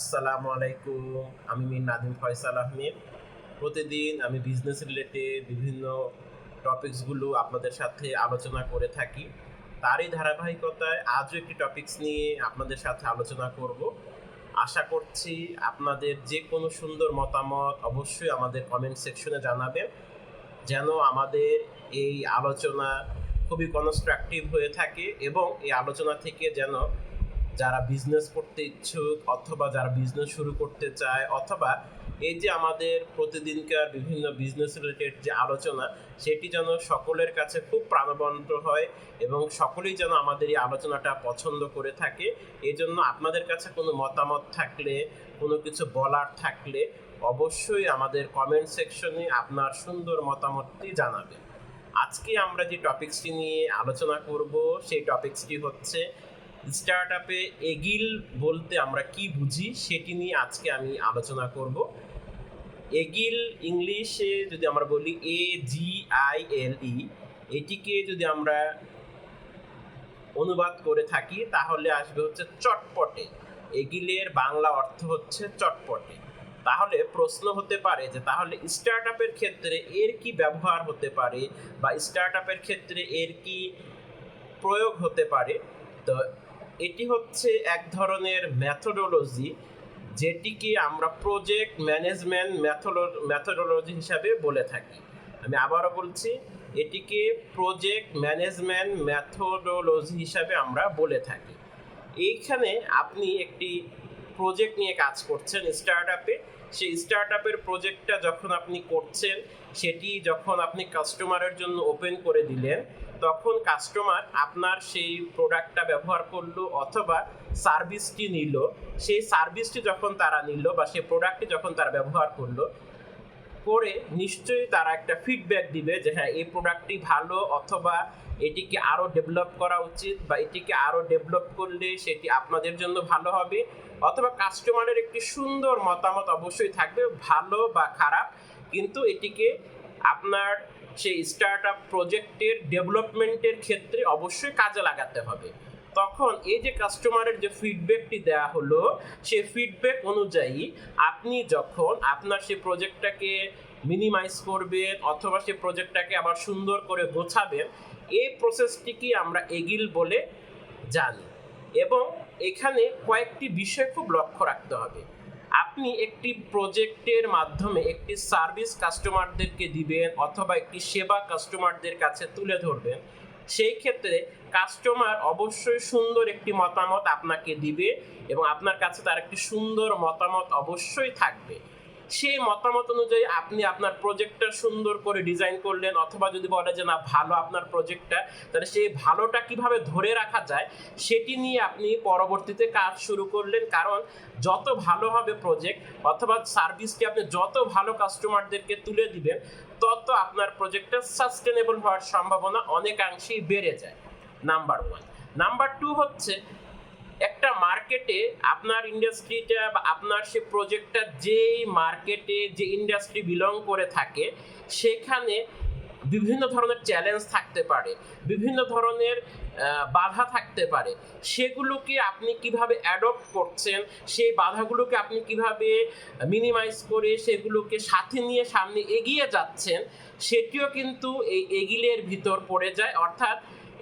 আসসালামু আলাইকুম, আমি মির নাদিম ফয়সাল আহমেদ। প্রতিদিন আমি বিজনেস রিলেটেড বিভিন্ন টপিকসগুলো আপনাদের সাথে আলোচনা করে থাকি। তারই ধারাবাহিকতায় আজও একটি টপিকস নিয়ে আপনাদের সাথে আলোচনা করব। আশা করছি আপনাদের যে কোনো সুন্দর মতামত অবশ্যই আমাদের কমেন্ট সেকশনে জানাবেন, যেন আমাদের এই আলোচনা খুবই কনস্ট্রাকটিভ হয়ে থাকে এবং এই আলোচনা থেকে যেন যারা বিজনেস করতে ইচ্ছুক অথবা যারা বিজনেস শুরু করতে চায় অথবা এই যে আমাদের প্রতিদিনকার বিভিন্ন বিজনেস রিলেটেড যে আলোচনা, সেটি যেন সকলের কাছে খুব প্রাণবন্ত হয় এবং সকলেই যেন আমাদের এই আলোচনাটা পছন্দ করে থাকে। এই জন্য আপনাদের কাছে কোনো মতামত থাকলে, কোনো কিছু বলার থাকলে অবশ্যই আমাদের কমেন্ট সেকশনে আপনার সুন্দর মতামতটি জানাবেন। আজকে আমরা যে টপিকসটি নিয়ে আলোচনা করব, সেই টপিকসটি হচ্ছে স্টার্ট আপে এগিল বলতে আমরা কি বুঝি সেটি নিয়ে আজকে আমি আলোচনা করব। এগিল ইংলিশে যদি আমরা বলি এ জি আই এল ই, এটিকে যদি আমরা অনুবাদ করে থাকি তাহলে আসবে হচ্ছে চটপটে। এগিলের বাংলা অর্থ হচ্ছে চটপটে। তাহলে প্রশ্ন হতে পারে যে তাহলে স্টার্ট আপের ক্ষেত্রে এর কি ব্যবহার হতে পারে বা স্টার্ট আপের ক্ষেত্রে এর কি প্রয়োগ হতে পারে? তো এটি হচ্ছে এক ধরনের ম্যাথোডোলজি যেটিকে আমরা প্রজেক্ট ম্যানেজমেন্ট ম্যাথোডোলজি হিসাবে বলে থাকি। আমি আবারও বলছি, এটিকে প্রজেক্ট ম্যানেজমেন্ট ম্যাথোডোলজি হিসাবে আমরা বলে থাকি। এইখানে আপনি একটি প্রজেক্ট নিয়ে কাজ করছেন স্টার্ট আপে সেই স্টার্ট আপের প্রজেক্টটা যখন আপনি করছেন, সেটি যখন আপনি কাস্টমারের জন্য ওপেন করে দিলেন তখন কাস্টমার আপনার সেই প্রোডাক্টটা ব্যবহার করল অথবা সার্ভিসটি নিল। সেই সার্ভিসটি যখন তারা নিল বা সেই প্রোডাক্টটি যখন তারা ব্যবহার করল, করে নিশ্চয়ই তারা একটা ফিডব্যাক দিবে যে হ্যাঁ এই প্রোডাক্টটি ভালো অথবা এটিকে আরও ডেভেলপ করা উচিত বা এটিকে আরও ডেভেলপ করলে সেটি আপনাদের জন্য ভালো হবে। অথবা কাস্টমারের একটি সুন্দর মতামত অবশ্যই থাকবে, ভালো বা খারাপ, কিন্তু এটিকে আপনার সেই স্টার্ট আপ প্রজেক্টের ডেভেলপমেন্টের ক্ষেত্রে অবশ্যই কাজে লাগাতে হবে। তখন এই যে কাস্টমারের যে ফিডব্যাকটি দেওয়া হলো সেই ফিডব্যাক অনুযায়ী আপনি যখন আপনার সেই প্রজেক্টটাকে মিনিমাইজ করবেন অথবা সেই প্রজেক্টটাকে আবার সুন্দর করে গোছাবেন, এই প্রসেসটিকে আমরা এগিল বলে জানি। এবং এখানে কয়েকটি বিষয় খুব লক্ষ্য রাখতে হবে। আপনি একটি প্রজেক্টের মাধ্যমে একটি সার্ভিস কাস্টমারদেরকে দিবেন অথবা একটি সেবা কাস্টমারদের কাছে তুলে ধরবেন, সেই ক্ষেত্রে কাস্টমার অবশ্যই সুন্দর একটি মতামত আপনাকে দিবে এবং আপনার কাছে তার একটি সুন্দর মতামত অবশ্যই থাকবে। সেই মতামত অনুযায়ী আপনি আপনার প্রজেক্টটা সুন্দর করে ডিজাইন করলেন অথবা যদি বলে যে, না, ভালো আপনার প্রজেক্টটা তাহলে সেই ভালোটা কীভাবে ধরে রাখা যায়, সেটি নিয়ে আপনি পরবর্তীতে কাজ শুরু করলেন। কারণ যত ভালো হবে প্রজেক্ট অথবা সার্ভিসটি আপনি যত ভালো কাস্টমারদেরকে তুলে দিবেন, তত আপনার প্রজেক্টটা সাস্টেনেবল হওয়ার সম্ভাবনা অনেকাংশেই বেড়ে যায়। নাম্বার ওয়ান নাম্বার টু হচ্ছে একটা মার্কেটে আপনার ইন্ডাস্ট্রিটা বা আপনার সে প্রজেক্টটা যেই মার্কেটে যে ইন্ডাস্ট্রি বিলং করে থাকে, সেখানে বিভিন্ন ধরনের চ্যালেঞ্জ থাকতে পারে, বিভিন্ন ধরনের বাধা থাকতে পারে। সেগুলোকে আপনি কীভাবে অ্যাডপ্ট করছেন, সেই বাধাগুলোকে আপনি কীভাবে মিনিমাইজ করে সেগুলোকে সাথে নিয়ে সামনে এগিয়ে যাচ্ছেন, সেটিও কিন্তু এই এগিলের ভিতর পড়ে যায়। অর্থাৎ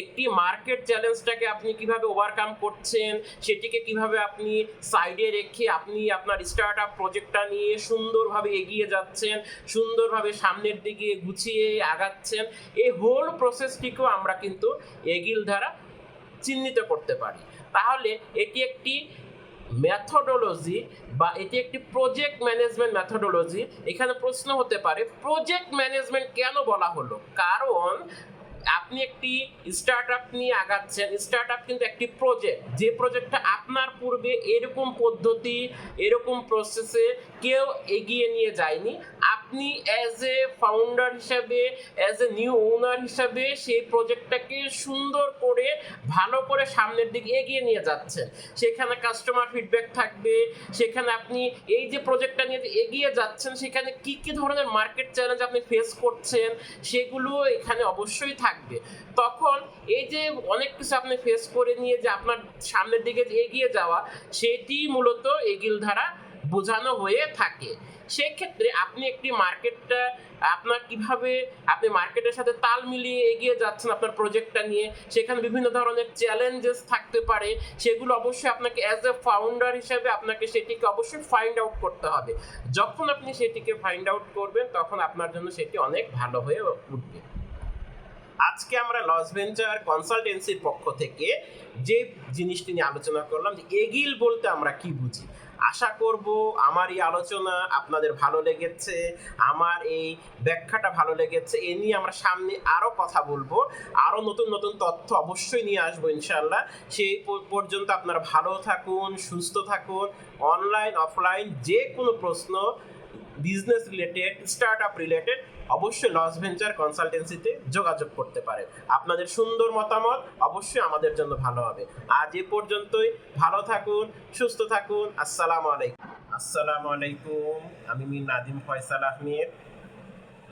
একটি মার্কেট চ্যালেঞ্জটাকে আপনি কীভাবে ওভারকাম করছেন, সেটিকে কীভাবে আপনি সাইডে রেখে আপনি আপনার স্টার্ট আপ প্রজেক্টটা নিয়ে সুন্দরভাবে এগিয়ে যাচ্ছেন, সুন্দরভাবে সামনের দিকে গুছিয়ে আগাচ্ছেন, এই হোল প্রসেসটিকেও আমরা কিন্তু এগিল দ্বারা চিহ্নিত করতে পারি। তাহলে এটি একটি ম্যাথোডোলজি বা এটি একটি প্রজেক্ট ম্যানেজমেন্ট ম্যাথোডোলজি এখানে প্রশ্ন হতে পারে প্রজেক্ট ম্যানেজমেন্ট কেন বলা হলো? কারণ আপনি একটি স্টার্ট আপ নিয়ে আগাচ্ছেন স্টার্ট আপ কিন্তু একটি প্রজেক্ট যে প্রজেক্টটা আপনার পূর্বে এরকম পদ্ধতি, এরকম প্রসেসে কেউ এগিয়ে নিয়ে যায়নি। আপনি অ্যাজ এ ফাউন্ডার হিসাবে অ্যাজ এ নিউ ওনার হিসাবে সেই প্রজেক্টটাকে সুন্দর করে, ভালো করে সামনের দিকে এগিয়ে নিয়ে যাচ্ছেন। সেখানে কাস্টমার ফিডব্যাক থাকবে, সেখানে আপনি এই যে প্রজেক্টটা নিয়ে এগিয়ে যাচ্ছেন, সেখানে কি কি ধরনের মার্কেট চ্যালেঞ্জ আপনি ফেস করছেন, সেগুলো এখানে অবশ্যই থাকবে। তখন এই যে অনেক কিছু আপনি ফেস করে নিয়ে যে আপনার সামনের দিকে এগিয়ে যাওয়া, সেটি মূলত এগিল ধারা বোঝানো হয়ে থাকে। সেক্ষেত্রে আপনি একটি মার্কেটটা, আপনার কীভাবে আপনি মার্কেটের সাথে তাল মিলিয়ে এগিয়ে যাচ্ছেন আপনার প্রজেক্টটা নিয়ে, সেখানে বিভিন্ন ধরনের চ্যালেঞ্জেস থাকতে পারে। সেগুলো অবশ্যই আপনাকে অ্যাজ এ ফাউন্ডার হিসেবে আপনাকে সেটিকে অবশ্যই ফাইন্ড আউট করতে হবে। যখন আপনি সেটিকে ফাইন্ড আউট করবেন, তখন আপনার জন্য সেটি অনেক ভালো হয়ে উঠবে। আজকে আমরা লস ভেঞ্চার কনসালটেন্সির পক্ষ থেকে যে জিনিসটি নিয়ে আলোচনা করলাম, যে এগিল বলতে আমরা কি বুঝি? আশা করব আমার এই আলোচনা আপনাদের ভালো লেগেছে, আমার এই ব্যাখ্যাটা ভালো লেগেছে, এ নিয়ে আমরা সামনে আরও কথা বলব আরও নতুন নতুন তথ্য অবশ্যই নিয়ে আসব ইনশাল্লাহ সেই পর্যন্ত আপনারা ভালো থাকুন, সুস্থ থাকুন অনলাইন অফলাইন যে কোনো প্রশ্ন business related start up related অবশ্যই লস ভেঞ্চার কনসালটেন্সিতে যোগাযোগ করতে পারেন। আপনাদের সুন্দর মতামত অবশ্যই আমাদের জন্য ভালো হবে। আজ এ পর্যন্তই। ভালো থাকুন, সুস্থ থাকুন। আসসালামু আলাইকুম। আসসালামু আলাইকুম। আমি মির নাদিম ফয়সাল আহমেদ।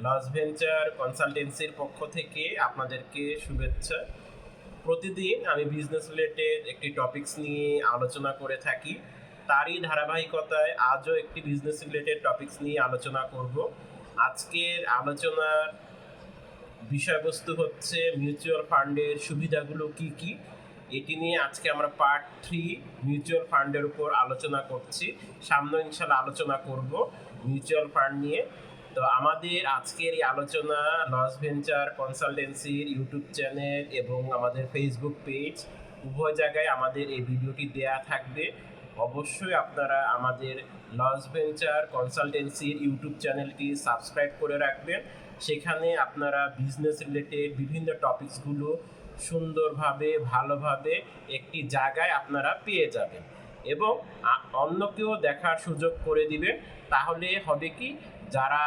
লস ভেঞ্চার কনসালটেন্সির পক্ষ থেকে আপনাদেরকে শুভেচ্ছা। প্রতিদিন আমি বিজনেস রিলেটেড একটি টপিকস নিয়ে আলোচনা করে থাকি। তারই ধারাবাহিকতায় আজও একটি বিজনেস রিলেটেড টপিকস নিয়ে আলোচনা করব। আজকের আলোচনার বিষয়বস্তু হচ্ছে মিউচুয়াল ফান্ডের সুবিধাগুলো কি কি? এটি নিয়ে আজকে আমরা পার্ট থ্রি মিউচুয়াল ফান্ডের উপর আলোচনা করছি। সামনে ইনশাল্লাহ আলোচনা করব মিউচুয়াল ফান্ড নিয়ে। তো আমাদের আজকের এই আলোচনা লস ভেঞ্চার কনসালটেন্সির ইউটিউব চ্যানেল এবং আমাদের ফেসবুক পেজ উভয় জায়গায় আমাদের এই ভিডিওটি দেয়া থাকবে। অবশ্যই আপনারা আমাদের লস ভেঞ্চার কনসালটেন্সির ইউটিউব চ্যানেলটি সাবস্ক্রাইব করে রাখবেন। সেখানে আপনারা বিজনেস রিলেটেড বিভিন্ন টপিকসগুলো সুন্দরভাবে, ভালোভাবে একটি জায়গায় আপনারা পেয়ে যাবেন। এবং অন্যকেও দেখার সুযোগ করে দিবেন, তাহলে হবে কি? যারা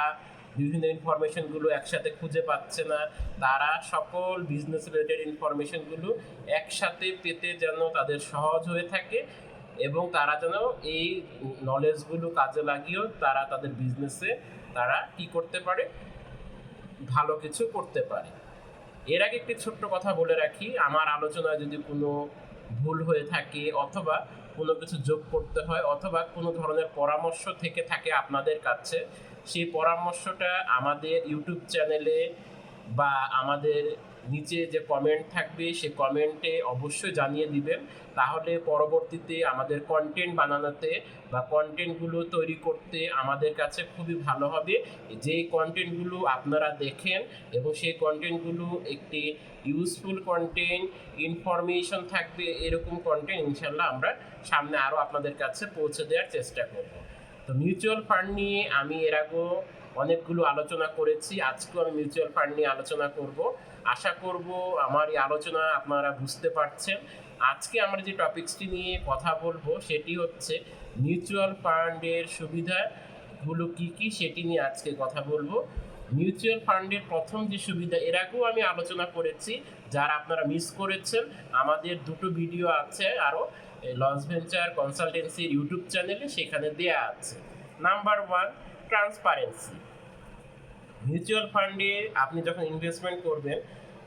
বিভিন্ন ইনফরমেশনগুলো একসাথে খুঁজে পাচ্ছে না, তারা সকল বিজনেস রিলেটেড ইনফরমেশনগুলো একসাথে পেতে যেন তাদের সহজ হয়ে থাকে। এবং তারা যেন এই নলেজগুলো কাজে লাগিয়েও তারা তাদের বিজনেসে তারা কি করতে পারে? ভালো কিছু করতে পারে। এর আগে একটি ছোট্ট কথা বলে রাখি, আমার আলোচনায় যদি কোনো ভুল হয়ে থাকে অথবা কোনো কিছু যোগ করতে হয় অথবা কোনো ধরনের পরামর্শ থেকে থাকে আপনাদের কাছে, সেই পরামর্শটা আমাদের ইউটিউব চ্যানেলে বা আমাদের নিচে যে কমেন্ট থাকবে, সে কমেন্টে অবশ্যই জানিয়ে দিবেন। তাহলে পরবর্তীতে আমাদের কন্টেন্ট বানানোতে বা কন্টেন্টগুলো তৈরি করতে আমাদের কাছে খুবই ভালো হবে। যেই কন্টেন্টগুলো আপনারা দেখেন এবং সেই কন্টেন্টগুলো একটি ইউজফুল কন্টেন্ট ইনফরমেশন থাকবে, এরকম কন্টেন্ট ইনশাল্লাহ আমরা সামনে আরও আপনাদের কাছে পৌঁছে দেওয়ার চেষ্টা করব। তো মিউচুয়াল ফান্ড নিয়ে আমি এর আগেও অনেকগুলো আলোচনা করেছি। আজকেও আমি মিউচুয়াল ফান্ড নিয়ে আলোচনা করব। আশা করব আমার এই আলোচনা আপনারা বুঝতে পারছেন। আজকে আমরা যে টপিকসটি নিয়ে কথা বলব, সেটি হচ্ছে মিউচুয়াল ফান্ডের সুবিধাগুলো কি কি সেটি নিয়ে আজকে কথা বলব। মিউচুয়াল ফান্ডের প্রথম যে সুবিধা, এর আগেও আমি আলোচনা করেছি, যারা আপনারা মিস করেছেন, আমাদের দুটো ভিডিও আছে, আরও লস ভেঞ্চার কনসালটেন্সির ইউটিউব চ্যানেলে সেখানে দেয়া আছে। Number one, transparency. মিউচুয়াল ফান্ডে আপনি যখন ইনভেস্টমেন্ট করবেন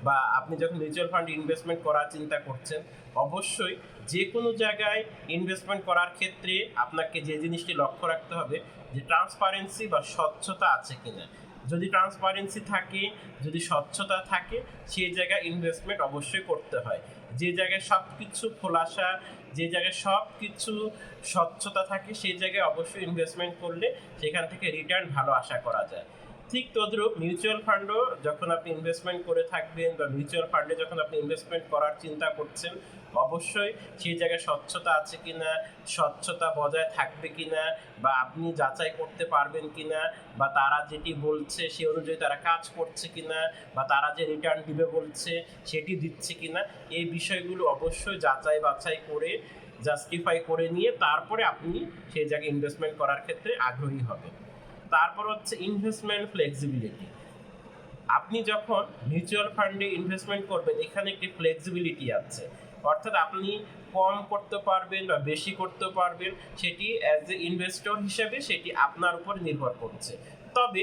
বা আপনি যখন মিউচুয়াল ফান্ডে ইনভেস্টমেন্ট করার চিন্তা করছেন, অবশ্যই যে কোনো জায়গায় ইনভেস্টমেন্ট করার ক্ষেত্রে আপনাকে যে জিনিসটি লক্ষ্য রাখতে হবে যে ট্রান্সপারেন্সি বা স্বচ্ছতা আছে কিনা। যদি ট্রান্সপারেন্সি থাকে, যদি স্বচ্ছতা থাকে, সেই জায়গায় ইনভেস্টমেন্ট অবশ্যই করতে হয়। যে জায়গায় সব কিছু খোলাসা, যে জায়গায় সব কিছু স্বচ্ছতা থাকে, সেই জায়গায় অবশ্যই ইনভেস্টমেন্ট করলে সেখান থেকে রিটার্ন ভালো আশা করা যায়। ঠিক তদ্রূপ মিউচুয়াল ফান্ডও যখন আপনি ইনভেস্টমেন্ট করে থাকবেন বা মিউচুয়াল ফান্ডে যখন আপনি ইনভেস্টমেন্ট করার চিন্তা করছেন, অবশ্যই সেই জায়গায় স্বচ্ছতা আছে কিনা, স্বচ্ছতা বজায় থাকবে কিনা, বা আপনি যাচাই করতে পারবেন কিনা, বা তারা যেটি বলছে সে অনুযায়ী তারা কাজ করছে কিনা, বা তারা যে রিটার্ন দিবে বলছে সেটি দিচ্ছে কিনা, এই বিষয়গুলো অবশ্যই যাচাই বাছাই করে জাস্টিফাই করে নিয়ে তারপরে আপনি সেই জায়গায় ইনভেস্টমেন্ট করার ক্ষেত্রে আগ্রহী হবেন। তারপর হচ্ছে ইনভেস্টমেন্ট ফ্লেক্সিবিলিটি আপনি যখন মিউচুয়াল ফান্ডে ইনভেস্টমেন্ট করবেন, এখানে একটি ফ্লেক্সিবিলিটি আছে। অর্থাৎ আপনি কম করতে পারবেন বা বেশি করতে পারবেন, সেটি অ্যাজ এ ইনভেস্টর হিসেবে সেটি আপনার উপর নির্ভর করছে। তবে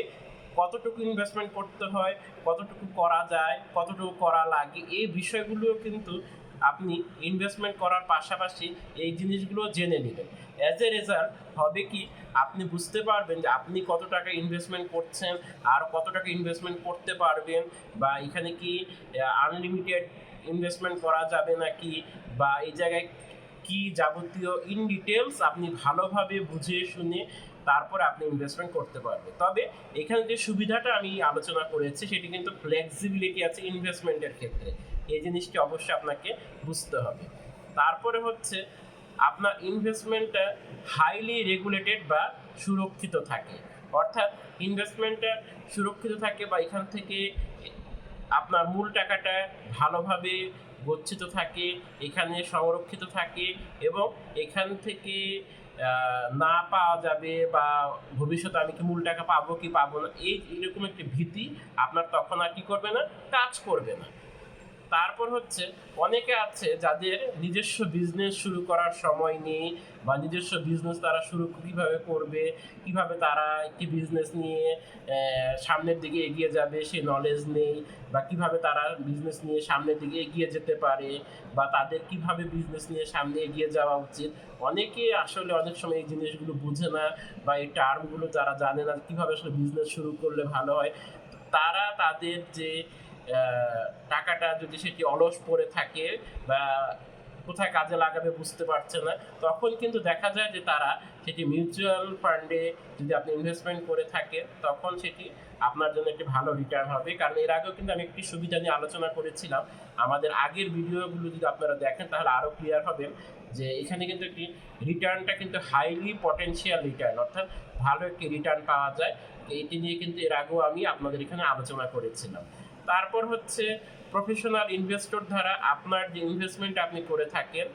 কতটুকু ইনভেস্টমেন্ট করতে হয়, কতটুকু করা যায়, কতটুকু করা লাগে, এই বিষয়গুলো কিন্তু আপনি ইনভেস্টমেন্ট করার পাশাপাশি এই জিনিসগুলো জেনে নেবেন। অ্যাজ এ রেজাল্ট হবে কি? আপনি বুঝতে পারবেন যে আপনি কত টাকা ইনভেস্টমেন্ট করছেন আর কত টাকা ইনভেস্টমেন্ট করতে পারবেন বা এখানে কি আনলিমিটেড ইনভেস্টমেন্ট করা যাবে নাকি বা এই জায়গায় কি যাবতীয় ইন ডিটেলস আপনি ভালোভাবে বুঝে শুনে তারপরে আপনি ইনভেস্টমেন্ট করতে পারবেন। তবে এখানে যে সুবিধাটা আমি আলোচনা করেছি, সেটি কিন্তু ফ্লেক্সিবিলিটি আছে ইনভেস্টমেন্টের ক্ষেত্রে। এই জিনিসটি অবশ্যই আপনাকে বুঝতে হবে। তারপরে হচ্ছে, আপনার ইনভেস্টমেন্টটা হাইলি রেগুলেটেড বা সুরক্ষিত থাকে। অর্থাৎ ইনভেস্টমেন্টটা সুরক্ষিত থাকে বা এখান থেকে আপনার মূল টাকাটা ভালোভাবে গচ্ছিত থাকে, এখানে সংরক্ষিত থাকে এবং এখান থেকে না পাওয়া যাবে বা ভবিষ্যতে আমি কি মূল টাকা পাবো কি পাবো না, এই এরকম একটি ভীতি আপনার তখন আর কি করবে না, কাজ করবে না। তারপর হচ্ছে অনেকে আছে যাদের নিজস্ব বিজনেস শুরু করার সময় নেই বা নিজস্ব বিজনেস তারা শুরু কীভাবে করবে, কীভাবে তারা একটি বিজনেস নিয়ে সামনের দিকে এগিয়ে যাবে সে নলেজ নেই বা কীভাবে তারা বিজনেস নিয়ে সামনের দিকে এগিয়ে যেতে পারে বা তাদের কীভাবে বিজনেস নিয়ে সামনে এগিয়ে যাওয়া উচিত। অনেকে আসলে অনেক সময় এই জিনিসগুলো বুঝে না বা এই টার্মগুলো তারা জানে না কীভাবে আসলে বিজনেস শুরু করলে ভালো হয়। তারা তাদের যে টাকাটা যদি সেটি অলস পড়ে থাকে বা কোথায় কাজে লাগাবে বুঝতে পারছে না, তখন কিন্তু দেখা যায় যে তারা সেটি মিউচুয়াল ফান্ডে যদি আপনি ইনভেস্টমেন্ট করে থাকে, তখন সেটি আপনার জন্য একটি ভালো রিটার্ন হবে। কারণ এর আগেও কিন্তু আমি একটি সুবিধা নিয়ে আলোচনা করেছিলাম। আমাদের আগের ভিডিওগুলো যদি আপনারা দেখেন, তাহলে আরও ক্লিয়ার হবেন যে এখানে কিন্তু একটি রিটার্নটা কিন্তু হাইলি পটেনশিয়াল রিটার্ন অর্থাৎ ভালো একটি রিটার্ন পাওয়া যায়। এটি নিয়ে কিন্তু এর আগেও আমি আপনাদের এখানে আলোচনা করেছিলাম। তারপর হচ্ছে প্রফেশনাল ইনভেস্টর দ্বারা আপনার যে ইনভেস্টমেন্ট আপনি করে থাকেন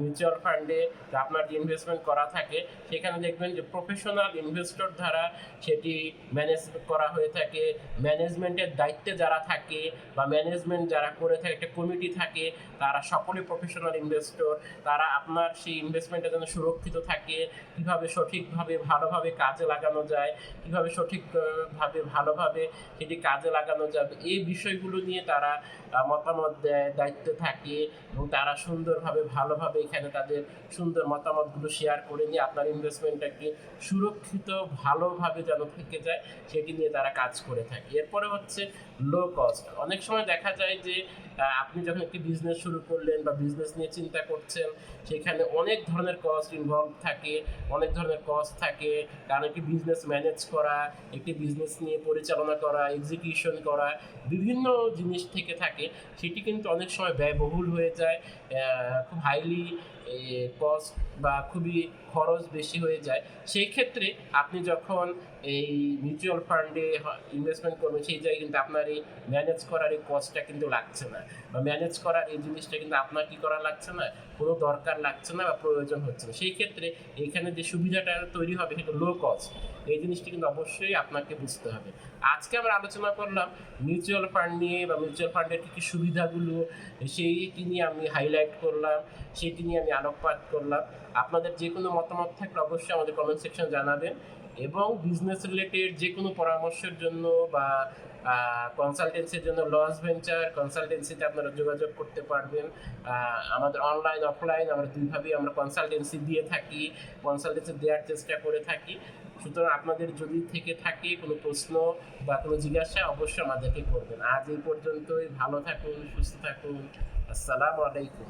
মিউচুয়াল ফান্ডে আপনার যে ইনভেস্টমেন্ট করা থাকে, সেখানে দেখবেন যে প্রফেশনাল ইনভেস্টর দ্বারা সেটি ম্যানেজ করা হয়ে থাকে। ম্যানেজমেন্টের দায়িত্বে যারা থাকে বা ম্যানেজমেন্ট যারা করে থাকে, একটা কমিটি থাকে, তারা সকলে প্রফেশনাল ইনভেস্টর তারা আপনার সেই ইনভেস্টমেন্টের জন্য সুরক্ষিত থাকে। কীভাবে সঠিকভাবে, ভালোভাবে কাজে লাগানো যায়, কীভাবে সঠিকভাবে, ভালোভাবে সেটি কাজে লাগানো যাবে, এই বিষয়গুলো নিয়ে তারা মতামত দেয় দায়িত্বে থাকে এবং তারা সুন্দরভাবে, ভালোভাবে এখানে তাদের সুন্দর মতামতগুলো শেয়ার করে নিয়ে আপনার ইনভেস্টমেন্টটাকে সুরক্ষিত, ভালোভাবে যেন থেকে যায়, সেটি নিয়ে তারা কাজ করে থাকে। এরপরে হচ্ছে লো কস্ট অনেক সময় দেখা যায় যে আপনি যখন একটি বিজনেস শুরু করলেন বা বিজনেস নিয়ে চিন্তা করছেন, সেখানে অনেক ধরনের কস্ট ইনভলভ থাকে, অনেক ধরনের কস্ট থাকে। কারণ একটি বিজনেস ম্যানেজ করা, একটি বিজনেস নিয়ে পরিচালনা করা এক্সিকিউশন করা, বিভিন্ন জিনিস থেকে থাকে। সেটি কিন্তু অনেক সময় ব্যয়বহুল হয়ে যায় খুব হাইলি কস্ট বা খুবই খরচ বেশি হয়ে যায় সেই ক্ষেত্রে আপনি যখন এই মিউচুয়াল ফান্ডে ইনভেস্টমেন্ট করবেন, সেই জায়গায় কিন্তু আপনার এই ম্যানেজ করার এই কস্টটা কিন্তু লাগছে না। বা ম্যানেজ করার এই জিনিসটা কিন্তু আপনার কি করা লাগছে না, কোনো দরকার লাগছে না বা প্রয়োজন হচ্ছে না। সেই ক্ষেত্রে এখানে যে সুবিধাটা তৈরি হবে, সেটা লো কস্ট এই জিনিসটি কিন্তু অবশ্যই আপনাকে বুঝতে হবে। আজকে আমরা আলোচনা করলাম মিউচুয়াল ফান্ড নিয়ে বা মিউচুয়াল ফান্ডের কী কী সুবিধাগুলো সেইটি নিয়ে আমি হাইলাইট করলাম, সেটি নিয়ে আমি আলোকপাত করলাম। আপনাদের যে কোনো মতামত থাকলে অবশ্যই আমাদের কমেন্ট সেকশন জানাবেন এবং বিজনেস রিলেটেড যে কোনো পরামর্শের জন্য বা কনসালটেন্সির জন্য লস ভেঞ্চার কনসালটেন্সিতে আপনারা যোগাযোগ করতে পারবেন। আমাদের অনলাইন অফলাইন আমরা দুইভাবেই আমরা কনসালটেন্সি দিয়ে থাকি কনসালটেন্সি দেওয়ার চেষ্টা করে থাকি। সুতরাং আপনাদের যদি থেকে থাকে কোনো প্রশ্ন বা কোনো জিজ্ঞাসা অবশ্যই আমাদেরকে করবেন। আজ এই পর্যন্তই। ভালো থাকুন, সুস্থ থাকুন। আসসালামু আলাইকুম।